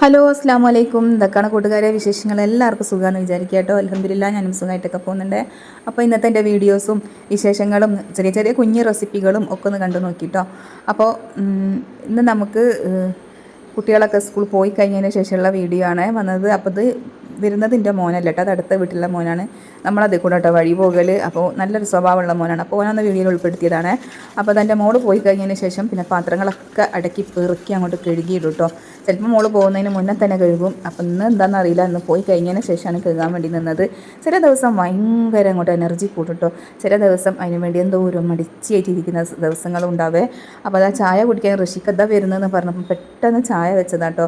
Hello അസ്സാം വലൈക്കും ഇതൊക്കെയാണ് കൂട്ടുകാരെ വിശേഷങ്ങൾ. എല്ലാവർക്കും സുഖമാണെന്ന് വിചാരിക്കുക കേട്ടോ. അലഹമില്ല ഞാനും സുഖമായിട്ടൊക്കെ പോകുന്നുണ്ട്. അപ്പോൾ ഇന്നത്തെ എന്റെ വീഡിയോസും വിശേഷങ്ങളും ചെറിയ ചെറിയ കുഞ്ഞു റെസിപ്പികളും ഒക്കെ ഒന്ന് കണ്ടു നോക്കിട്ടോ അപ്പോൾ ഇന്ന് നമുക്ക് കുട്ടികളൊക്കെ സ്കൂൾ പോയി കഴിഞ്ഞതിന് ശേഷമുള്ള വീഡിയോ ആണ് വന്നത്. അപ്പോൾ ഇത് വരുന്നത് എന്റെ മോനല്ല? കേട്ടോ അത് അടുത്ത വീട്ടിലുള്ള മോനാണ്. നമ്മളതിൽ കൂടെ കേട്ടോ വഴി പോകൽ അപ്പോൾ നല്ലൊരു സ്വഭാവമുള്ള മോനാണ്. അപ്പോൾ ഓനൊന്ന് വീഡിയോയിൽ ഉൾപ്പെടുത്തിയതാണ്. അപ്പോൾ അതെന്റെ മോൾ പോയി കഴിഞ്ഞതിന് ശേഷം പിന്നെ പാത്രങ്ങളൊക്കെ അടക്കി പെറുക്കി അങ്ങോട്ട് കഴുകിയിടും കേട്ടോ. ചിലപ്പോൾ മോൾ പോകുന്നതിന് മുന്നേ തന്നെ കഴുകും. അപ്പോൾ ഇന്ന് എന്താണെന്ന് അറിയില്ല. ഇന്ന് പോയി കഴിഞ്ഞതിന് ശേഷമാണ് കഴുകാൻ വേണ്ടി നിന്നത്. ചില ദിവസം ഭയങ്കര അങ്ങോട്ട് എനർജി കൂട്ടുട്ടോ കേട്ടോ. ചില ദിവസം അതിന് വേണ്ടി എന്തോ ഒരു മടിച്ചായിട്ടിരിക്കുന്ന ദിവസങ്ങളും ഉണ്ടാവേ. അപ്പോൾ അതാ ചായ കുടിക്കാൻ ഋഷിക്കഥ വരുന്നതെന്ന് പറഞ്ഞപ്പോൾ പെട്ടെന്ന് ചായ വെച്ചതാട്ടോ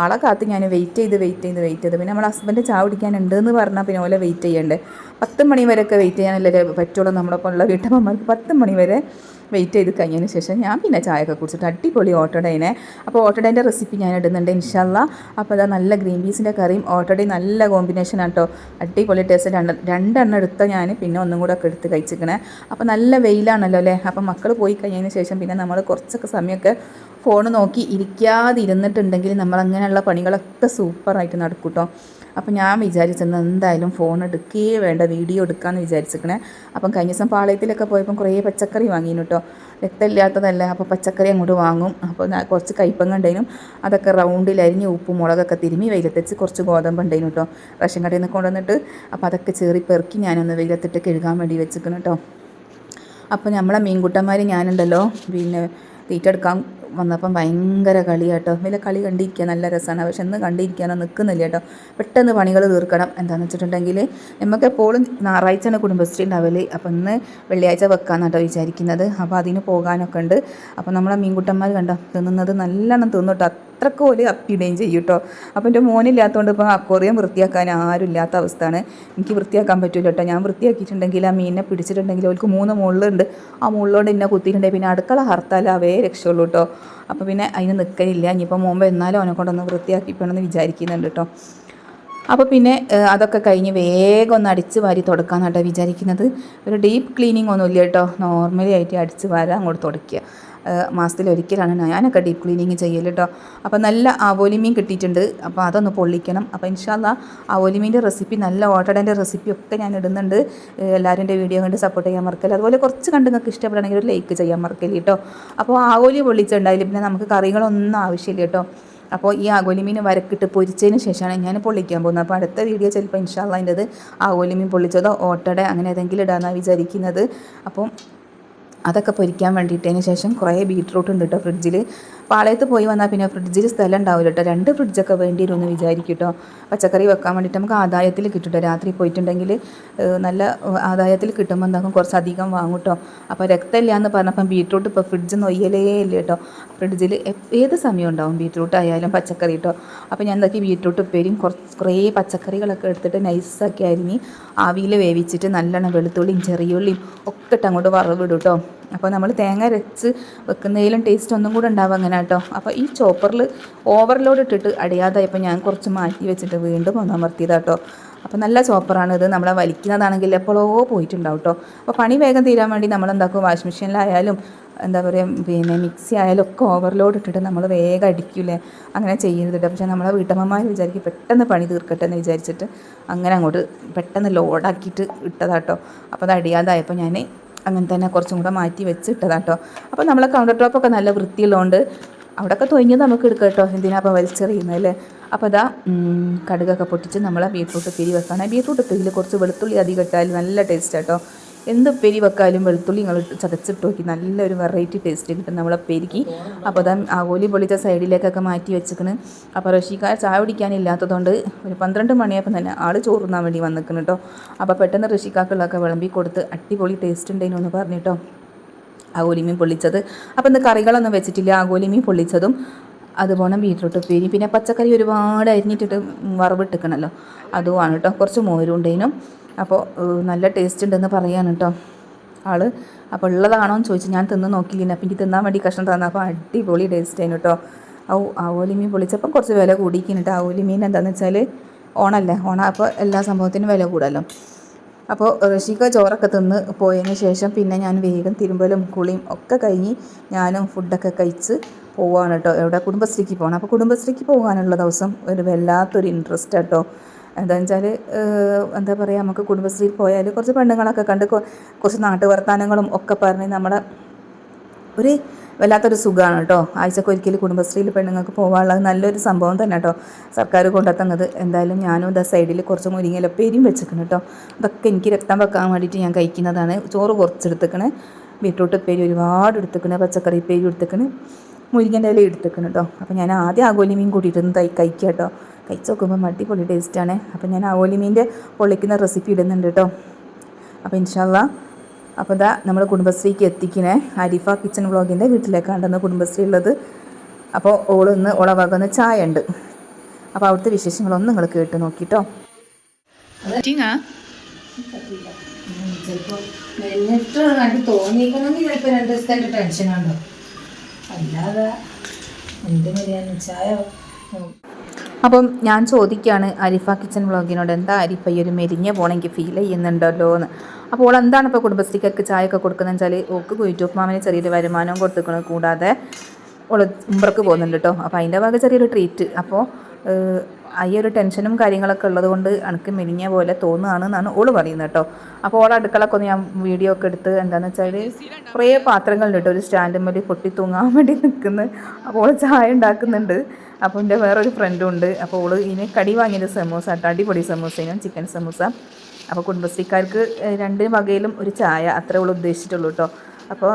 ആളെ കാത്ത് ഞാൻ വെയിറ്റ് ചെയ്ത് വെയിറ്റ് ചെയ്ത് വെയിറ്റ് ചെയ്ത്. പിന്നെ നമ്മൾ ഹസ്ബൻഡ് ചായ കുടിക്കാനുണ്ട് എന്ന് പറഞ്ഞാൽ പിന്നെ ഓലെ വെയിറ്റ് ചെയ്യണ്ടേ? പത്ത് മണി വരെയൊക്കെ വെയിറ്റ് ചെയ്യാനല്ലേ പറ്റുള്ളൂ നമ്മളെ ഉള്ള വീട്ടമ്മമാർക്ക് പത്ത് മണി വരെ വെയിറ്റ് ചെയ്ത് കഴിഞ്ഞതിന് ശേഷം ഞാൻ പിന്നെ ചായയൊക്കെ കുടിച്ചിട്ട് അടിപൊളി ഓട്ടോഡേനെ അപ്പോൾ ഓട്ടോഡേന്റെ റെസിപ്പി ഞാൻ ഇടുന്നുണ്ട് ഇൻഷല്ല അപ്പോൾ അതാ നല്ല ഗ്രീൻ പീസിന്റെ കറിയും ഓട്ടോഡേ നല്ല കോമ്പിനേഷൻ ആട്ടോ അടിപൊളി ടേസ്റ്റ് രണ്ട് രണ്ടെണ്ണം എടുത്ത ഞാൻ പിന്നെ ഒന്നും കൂടെ ഒക്കെ എടുത്ത് കഴിച്ചിരിക്കണേ അപ്പോൾ നല്ല വെയിലാണല്ലോ അല്ലേ? അപ്പോൾ മക്കൾ പോയി കഴിഞ്ഞതിന് ശേഷം പിന്നെ നമ്മൾ കുറച്ചൊക്കെ സമയമൊക്കെ ഫോൺ നോക്കി ഇരിക്കാതിരുന്നിട്ടുണ്ടെങ്കിൽ നമ്മൾ അങ്ങനെയുള്ള പണികളൊക്കെ സൂപ്പറായിട്ട് നടക്കും കേട്ടോ അപ്പം ഞാൻ വിചാരിച്ചെന്ന് എന്തായാലും ഫോൺ എടുക്കുകയേ വേണ്ട വീഡിയോ എടുക്കാമെന്ന് വിചാരിച്ചിരിക്കണേ അപ്പം കഴിഞ്ഞ ദിവസം പാളയത്തിലൊക്കെ പോയപ്പം കുറേ പച്ചക്കറി വാങ്ങിയിരുന്നു രക്തമില്ലാത്തതല്ല. അപ്പോൾ പച്ചക്കറി അങ്ങോട്ട് വാങ്ങും. അപ്പോൾ കുറച്ച് കയ്പങ്ങ ഉണ്ടായിരുന്നു അതൊക്കെ റൗണ്ടിൽ അരിഞ്ഞ് ഉപ്പും മുളകൊക്കെ തിരുമ്മി വെയിലത്തെച്ച് കുറച്ച് ഗോതമ്പ് ഉണ്ടായിരുന്നു കേട്ടോ റേഷൻ കടയിൽ നിന്ന് കൊണ്ടുവന്നിട്ട് അപ്പോൾ അതൊക്കെ ചേറി പെറുക്കി ഞാനൊന്ന് വെയിലത്തിട്ട് കഴുകാൻ വേണ്ടി വെച്ചിരിക്കണം കേട്ടോ അപ്പോൾ നമ്മളെ മീൻകുട്ടന്മാർ ഞാനുണ്ടല്ലോ പിന്നെ തീറ്റെടുക്കാൻ വന്നപ്പം ഭയങ്കര കളിയാട്ടോ. വലിയ കളി കണ്ടിരിക്കുക നല്ല രസമാണ്. പക്ഷെ ഇന്ന് കണ്ടിരിക്കാനോ നിൽക്കുന്നില്ല കേട്ടോ. പെട്ടെന്ന് പണികൾ തീർക്കണം. എന്താണെന്ന് വെച്ചിട്ടുണ്ടെങ്കിൽ നമുക്ക് എപ്പോഴും ഞായറാഴ്ചയാണ് കുടുംബശ്രീ ഉണ്ടാവൽ. അപ്പം ഇന്ന് വെള്ളിയാഴ്ച വെക്കാമെന്നാട്ടോ വിചാരിക്കുന്നത്. അപ്പോൾ അതിന് പോകാനൊക്കെ ഉണ്ട്. അപ്പോൾ നമ്മളെ മീൻകുട്ടന്മാർ കണ്ടോ? തിന്നുന്നത് നല്ലോണം തിന്നു കേട്ടോ അത്രയ്ക്ക് പോലെ അപ്പിടുകയും ചെയ്യും കേട്ടോ. അപ്പോൾ എന്റെ മോനില്ലാത്തതുകൊണ്ട് ഇപ്പോൾ അക്വറിയം വൃത്തിയാക്കാൻ ആരും ഇല്ലാത്ത അവസ്ഥയാണ്. എനിക്ക് വൃത്തിയാക്കാൻ പറ്റില്ല കേട്ടോ. ഞാൻ വൃത്തിയാക്കിയിട്ടുണ്ടെങ്കിൽ ആ മീനിനെ പിടിച്ചിട്ടുണ്ടെങ്കിൽ അവർക്ക് മൂന്ന് മുള്ളുണ്ട്. ആ മുള്ളോട് എന്നെ കുത്തിയിട്ടുണ്ടെങ്കിൽ പിന്നെ അടുക്കള ഹർത്താലാവേ രക്ഷയുള്ളൂ കേട്ടോ. അപ്പോൾ പിന്നെ അതിന് നിൽക്കലില്ല ഇനിയിപ്പോൾ മുമ്പ് എന്നാലും അവനെ കൊണ്ടൊന്ന് വൃത്തിയാക്കിപ്പോണമെന്ന് വിചാരിക്കുന്നുണ്ട് കേട്ടോ. അപ്പോൾ പിന്നെ അതൊക്കെ കഴിഞ്ഞ് വേഗം ഒന്ന് അടിച്ച് വാരി തുടക്കാമെന്നാട്ടോ വിചാരിക്കുന്നത്. ഒരു ഡീപ്പ് ക്ലീനിങ് ഒന്നുമില്ല കേട്ടോ. നോർമലി ആയിട്ട് അടിച്ച് വാരാൻ അങ്ങോട്ട് തുടയ്ക്കുക മാസത്തിൽ ഒരിക്കലാണ് ഞാനൊക്കെ ഡീപ്പ് ക്ലീനിങ് ചെയ്യൽ കേട്ടോ അപ്പോൾ നല്ല ആവോലിമീൻ കിട്ടിയിട്ടുണ്ട്. അപ്പോൾ അതൊന്ന് പൊള്ളിക്കണം. അപ്പോൾ ഇൻഷാല്ല ആവോലിമീന്റെ റെസിപ്പി നല്ല ഓട്ടടേന്റെ റെസിപ്പി ഒക്കെ ഞാൻ ഇടുന്നുണ്ട്. എല്ലാവരും എന്റെ വീഡിയോ കണ്ട് സപ്പോർട്ട് ചെയ്യാൻ മറക്കല്ല. അതുപോലെ കുറച്ച് കണ്ട് നിങ്ങൾക്ക് ഇഷ്ടപ്പെടുകയാണെങ്കിൽ ഒരു ലൈക്ക് ചെയ്യാൻ മറക്കല്ല കേട്ടോ അപ്പോൾ ആവോലി പൊള്ളിച്ചുണ്ടായില്ല പിന്നെ നമുക്ക് കറികളൊന്നും ആവശ്യമില്ല കേട്ടോ അപ്പോൾ ഈ ആഗോലിമീൻ വരക്കിട്ട് പൊരിച്ചതിന് ശേഷമാണ് ഞാൻ പൊള്ളിക്കാൻ പോകുന്നത്. അപ്പോൾ അടുത്ത വീഡിയോ ചിലപ്പോൾ ഇൻഷാല്ല അതിന്റെത് ആഗോലിമീൻ പൊള്ളിച്ചതോ ഓട്ടട അങ്ങനെ ഏതെങ്കിലും ഇടാമെന്നാണ് വിചാരിക്കുന്നത്. അപ്പം അതൊക്കെ പൊരിക്കാൻ വേണ്ടിയിട്ടതിന് ശേഷം കുറേ ബീട്രൂട്ട് ഉണ്ട് കേട്ടോ ഫ്രിഡ്ജിൽ പാളയത്ത് പോയി വന്നാൽ പിന്നെ ഫ്രിഡ്ജിൽ സ്ഥലം ഉണ്ടാവില്ല കേട്ടോ രണ്ട് ഫ്രിഡ്ജൊക്കെ വേണ്ടി വരുമെന്ന് വിചാരിക്കും കേട്ടോ പച്ചക്കറി വെക്കാൻ വേണ്ടിയിട്ട് നമുക്ക് ആദായത്തിൽ കിട്ടും രാത്രി പോയിട്ടുണ്ടെങ്കിൽ നല്ല ആദായത്തിൽ കിട്ടുമ്പോൾ എന്താക്കും കുറച്ച് അധികം വാങ്ങും കേട്ടോ അപ്പോൾ രക്തമില്ല എന്ന് പറഞ്ഞപ്പം ബീട്രൂട്ട് ഇപ്പോൾ ഫ്രിഡ്ജ് നൊയ്യലേ ഇല്ല കേട്ടോ ഫ്രിഡ്ജിൽ ഏത് സമയം ഉണ്ടാവും ബീട്രൂട്ട് ആയാലും പച്ചക്കറി കേട്ടോ അപ്പോൾ ഞാൻ എന്താക്കി ബീട്രൂട്ട് ഉപ്പേരിയും കുറച്ച് കുറേ പച്ചക്കറികളൊക്കെ എടുത്തിട്ട് നൈസാക്കി അരിഞ്ഞ് ആവിയിൽ വേവിച്ചിട്ട് നല്ലോണം വെളുത്തുള്ളിയും ചെറിയുള്ളിയും ഒക്കെ ഇട്ട് അങ്ങോട്ട് വറവിടും കേട്ടോ അപ്പോൾ നമ്മൾ തേങ്ങ രച്ച് വെക്കുന്നതിലും ടേസ്റ്റ് ഒന്നും കൂടെ ഉണ്ടാവും അങ്ങനെ കേട്ടോ. അപ്പോൾ ഈ ചോപ്പറിൽ ഓവർലോഡ് ഇട്ടിട്ട് അടിയാതായപ്പോൾ ഞാൻ കുറച്ച് മാറ്റി വെച്ചിട്ട് വീണ്ടും ഒന്ന് അമർത്തിയതാട്ടോ അപ്പോൾ നല്ല ചോപ്പറാണ് ഇത്. നമ്മളെ വലിക്കുന്നതാണെങ്കിൽ എപ്പോഴോ പോയിട്ടുണ്ടാവും കേട്ടോ. അപ്പോൾ പണി വേഗം തീരാൻ വേണ്ടി നമ്മൾ എന്താക്കും വാഷിംഗ് മെഷീനിലായാലും എന്താ പറയുക പിന്നെ മിക്സി ആയാലും ഒക്കെ ഓവർലോഡ് ഇട്ടിട്ട് നമ്മൾ വേഗം അടിക്കില്ലേ? അങ്ങനെ ചെയ്യുന്നുണ്ട് പക്ഷെ നമ്മളെ വീട്ടമ്മമാർ വിചാരിക്കും പെട്ടെന്ന് പണി തീർക്കട്ടെ എന്ന് വിചാരിച്ചിട്ട് അങ്ങനെ അങ്ങോട്ട് പെട്ടെന്ന് ലോഡാക്കിയിട്ട് ഇട്ടതാട്ടോ അപ്പോൾ അത് അടിയാതായപ്പോൾ ഞാൻ അങ്ങനെ തന്നെ കുറച്ചും കൂടെ മാറ്റി വെച്ചിട്ടതാണ് കേട്ടോ അപ്പോൾ നമ്മളെ കൗണ്ടർ ടോപ്പൊക്കെ നല്ല വൃത്തിയുള്ളതുകൊണ്ട് അവിടെയൊക്കെ തൊഴിഞ്ഞത് നമുക്ക് എടുക്കാം കേട്ടോ. എന്തിനാ അപ്പോൾ വലിച്ചെറിയുന്നത് അല്ലേ? അപ്പോൾ അതാ കടുകൊക്കെ പൊട്ടിച്ച് നമ്മളെ ബീറ്റ്റൂട്ട് തിരി വെക്കണം. ബീറ്റ്റൂട്ട് തിരി കുറച്ച് വെളുത്തുള്ളി അധികം ഇട്ടാൽ നല്ല ടേസ്റ്റ് കേട്ടോ. എന്ത് പെരി വെക്കാലും വെളുത്തുള്ളി നിങ്ങൾ ചതച്ചിട്ട് നോക്കി. നല്ലൊരു വെറൈറ്റി ടേസ്റ്റ് കിട്ടും നമ്മളെ പെരിക്ക് അപ്പോൾ അതാ ആവോലി പൊളിച്ച സൈഡിലേക്കൊക്കെ മാറ്റി വെച്ചിക്കണ്. അപ്പോൾ റഷിക്കാർ ചായ കുടിക്കാനില്ലാത്തതുകൊണ്ട് ഒരു പന്ത്രണ്ട് മണിയപ്പം തന്നെ ആൾ ചോറുന്നാൻ വേണ്ടി വന്നിക്കണം കേട്ടോ അപ്പോൾ പെട്ടെന്ന് റഷിക്കാക്കുള്ളതൊക്കെ വിളമ്പി കൊടുത്ത് അടിപൊളി ടേസ്റ്റ് ഉണ്ടായിരുന്നു എന്ന് പറഞ്ഞിട്ടോ ഓലിമീൻ പൊള്ളിച്ചത്. അപ്പോൾ ഇന്ന് കറികളൊന്നും വെച്ചിട്ടില്ല. ആ ഓലിമീൻ പൊള്ളിച്ചതും അതുപോലെ ബീട്രൂട്ട് ഉപ്പേരി. പിന്നെ പച്ചക്കറി ഒരുപാട് അരിഞ്ഞിട്ടിട്ട് വറവിട്ടിക്കണമല്ലോ അതുമാണ് കേട്ടോ കുറച്ച് മോരും ഉണ്ടേനും അപ്പോൾ നല്ല ടേസ്റ്റ് ഉണ്ടെന്ന് പറയാണ് കേട്ടോ ആൾ അപ്പോൾ ഉള്ളതാണോ എന്ന് ചോദിച്ചു ഞാൻ തിന്ന് നോക്കിയില്ല. അപ്പം എനിക്ക് തിന്നാൻ വേണ്ടി കഷ്ണം തന്ന. അപ്പോൾ അടിപൊളി ടേസ്റ്റ് ആയിരുന്നു കേട്ടോ ഔ ആവോലി മീൻ പൊളിച്ചപ്പം കുറച്ച് വില കൂടിക്കുന്നു കേട്ടോ ആവോലി മീൻ എന്താണെന്ന് വെച്ചാൽ ഓണല്ലേ? ഓണം അപ്പോൾ എല്ലാ സംഭവത്തിനും വില കൂടല്ലോ. അപ്പോൾ ഋഷിക ചോറൊക്കെ തിന്ന് പോയതിന് ശേഷം പിന്നെ ഞാൻ വേഗം തിരുമ്പലും കുളിയും ഒക്കെ കഴിഞ്ഞ് ഞാനും ഫുഡൊക്കെ കഴിച്ച് പോവാണ് കേട്ടോ എവിടെ കുടുംബശ്രീക്ക് പോകണം അപ്പോൾ കുടുംബശ്രീക്ക് പോകാനുള്ള ദിവസം ഒരു വല്ലാത്തൊരു ഇൻട്രസ്റ്റ് കേട്ടോ എന്താണെന്ന് വെച്ചാൽ എന്താ പറയുക നമുക്ക് കുടുംബശ്രീയിൽ പോയാൽ കുറച്ച് പെണ്ണുങ്ങളൊക്കെ കണ്ട് കുറച്ച് നാട്ടു വർത്തമാനങ്ങളും ഒക്കെ പറഞ്ഞ് നമ്മളെ ഒരു വല്ലാത്തൊരു സുഖമാണ് കേട്ടോ. ആഴ്ചക്ക് ഒരിക്കൽ കുടുംബശ്രീയിൽ പെണ്ണുങ്ങൾക്ക് പോകാനുള്ളത് നല്ലൊരു സംഭവം തന്നെ കേട്ടോ. സർക്കാർ കൊണ്ടെത്തുന്നത് എന്തായാലും ഞാനും ഇതാ സൈഡിൽ കുറച്ച് മുരിങ്ങയിലപ്പേരിയും വെച്ചിരിക്കണം കേട്ടോ. അതൊക്കെ എനിക്ക് രക്തം വെക്കാൻ വേണ്ടിയിട്ട് ഞാൻ കഴിക്കുന്നതാണ്. ചോറ് കുറച്ചെടുത്തേക്കണ്. ബീട്രൂട്ട് പേര് ഒരുപാട് എടുത്തേക്കണ്. പച്ചക്കറി പേര് എടുത്തേക്കണ്. മുരിങ്ങന്റെ ഇല എടുത്തേക്കണ് കേട്ടോ. അപ്പോൾ ഞാൻ ആദ്യം ആഗോലി മീൻ കൂട്ടിയിട്ടൊന്ന് തൈ കഴിക്കാം കേട്ടോ. കഴിച്ച് നോക്കുമ്പോൾ അടിപൊളി ടേസ്റ്റാണ് അപ്പോൾ ഞാൻ അവോലി മീന്റെ പൊള്ളിക്കുന്ന റെസിപ്പി ഇടുന്നുണ്ട് കേട്ടോ അപ്പോൾ ഇൻഷാല്ല അപ്പോൾ ഇതാ നമ്മൾ കുടുംബശ്രീക്ക് എത്തിക്കണേ. ഹരിഫ കിച്ചൺ വ്ളോഗിന്റെ വീട്ടിലേക്കാണ്ടെന്ന് കുടുംബശ്രീ ഉള്ളത് അപ്പോൾ ഓളൊന്ന് ഉളവാകുന്ന ചായ ഉണ്ട് അപ്പോൾ അവിടുത്തെ വിശേഷങ്ങളൊന്നും നിങ്ങൾ കേട്ട് നോക്കിട്ടോ ചിലപ്പോ മെലിഞ്ഞിട്ട് കണ്ട് തോന്നിക്കണമെങ്കിൽ ചിലപ്പോ രണ്ട് ദിവസത്തെ ടെൻഷനുണ്ടോ അല്ലാതെ എന്ത് മര്യാദ ചായ അപ്പം ഞാൻ ചോദിക്കുകയാണ് അരിഫ കിച്ചൺ വ്ളോഗിനോട് എന്താ അരിഫ ഈ ഒരു മെലിഞ്ഞ പോണെങ്കിൽ ഫീൽ ചെയ്യുന്നുണ്ടല്ലോ? എന്ന്. അപ്പോൾ ഓൾ എന്താണ് ഇപ്പോൾ കുടുംബശ്രീക്കാർക്ക് ചായ ഒക്കെ കൊടുക്കുന്നത് വെച്ചാൽ ഓക്ക് കുയിറ്റൂപ്പ് മാമിന് ചെറിയൊരു വരുമാനവും കൊടുത്തിക്കണം കൂടാതെ ഓൾ ഉംബ്രക്ക് പോകുന്നുണ്ട് കേട്ടോ അപ്പോൾ അതിന്റെ ഭാഗം ചെറിയൊരു ട്രീറ്റ് അപ്പോൾ ഈ ഒരു ടെൻഷനും കാര്യങ്ങളൊക്കെ ഉള്ളത് കൊണ്ട് എനിക്ക് മെലിഞ്ഞ പോലെ തോന്നുകയാണ് എന്നാണ് ഓൾ പറയുന്നത് കേട്ടോ. അപ്പോൾ ഓളെ അടുക്കളൊക്കെ ഒന്ന് ഞാൻ വീഡിയോ ഒക്കെ എടുത്ത് എന്താണെന്ന് വെച്ചാൽ കുറേ പാത്രങ്ങളുണ്ട് ഒരു സ്റ്റാൻഡും വേണ്ടി പൊട്ടി തൂങ്ങാൻ വേണ്ടി നിൽക്കുന്നു. അപ്പോൾ ഓൾ ചായ ഉണ്ടാക്കുന്നുണ്ട്. അപ്പോൾ എന്റെ വേറൊരു ഫ്രണ്ടും ഉണ്ട്. അപ്പോൾ ഓൾ ഇനി കടി വാങ്ങിയത് സമൂസ കേട്ടോ. അടിപൊളി സമൂസയും ചിക്കൻ സമൂസ. അപ്പോൾ കുടുംബശ്രീക്കാർക്ക് രണ്ട് വകയിലും ഒരു ചായ അത്രേ ഉള്ളൂ ഉദ്ദേശിച്ചിട്ടുള്ളൂ കേട്ടോ. അപ്പോൾ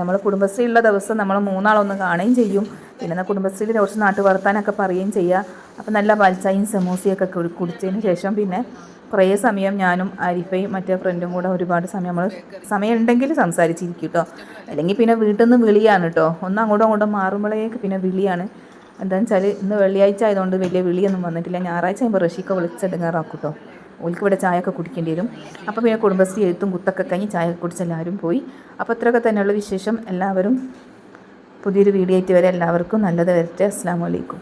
നമ്മൾ കുടുംബശ്രീ ഉള്ള ദിവസം നമ്മൾ മൂന്നാളൊന്ന് കാണുകയും ചെയ്യും. പിന്നെ കുടുംബശ്രീയിൽ കുറച്ച് നാട്ടു വർത്താനൊക്കെ പറയുകയും ചെയ്യുക അപ്പം നല്ല പാൽച്ചായും സമൂസയൊക്കെ കുടിച്ചതിന് ശേഷം പിന്നെ കുറേ സമയം ഞാനും ആരിഫയും മറ്റേ ഫ്രണ്ടും കൂടെ ഒരുപാട് സമയം നമ്മൾ സമയം ഉണ്ടെങ്കിൽ സംസാരിച്ചിരിക്കും കേട്ടോ അല്ലെങ്കിൽ പിന്നെ വീട്ടിൽ നിന്ന് വിളിയാണ് കേട്ടോ ഒന്ന് അങ്ങോട്ടും അങ്ങോട്ടും മാറുമ്പോഴേക്ക് പിന്നെ വിളിയാണ്. എന്താണെന്ന് വെച്ചാൽ ഇന്ന് വെള്ളിയാഴ്ച ആയതുകൊണ്ട് വലിയ വിളിയൊന്നും വന്നിട്ടില്ല. ഞായറാഴ്ച ആകുമ്പോൾ റഷീക്ക വിളിച്ചെടുങ്ങാറാക്കും കേട്ടോ ഓൽക്ക് ഇവിടെ ചായയൊക്കെ കുടിക്കേണ്ടി വരും. അപ്പോൾ പിന്നെ കുടുംബശ്രീ എഴുത്തും കുത്തൊക്കെ കഴിഞ്ഞ് ചായ കുടിച്ച് എല്ലാവരും പോയി. അപ്പോൾ ഇത്രയൊക്കെ തന്നെയുള്ള വിശേഷം. എല്ലാവരും പുതിയൊരു വീഡിയോ ആയിട്ട് വരെ എല്ലാവർക്കും നല്ലത് വരട്ടെ. അസ്സാം വലൈക്കും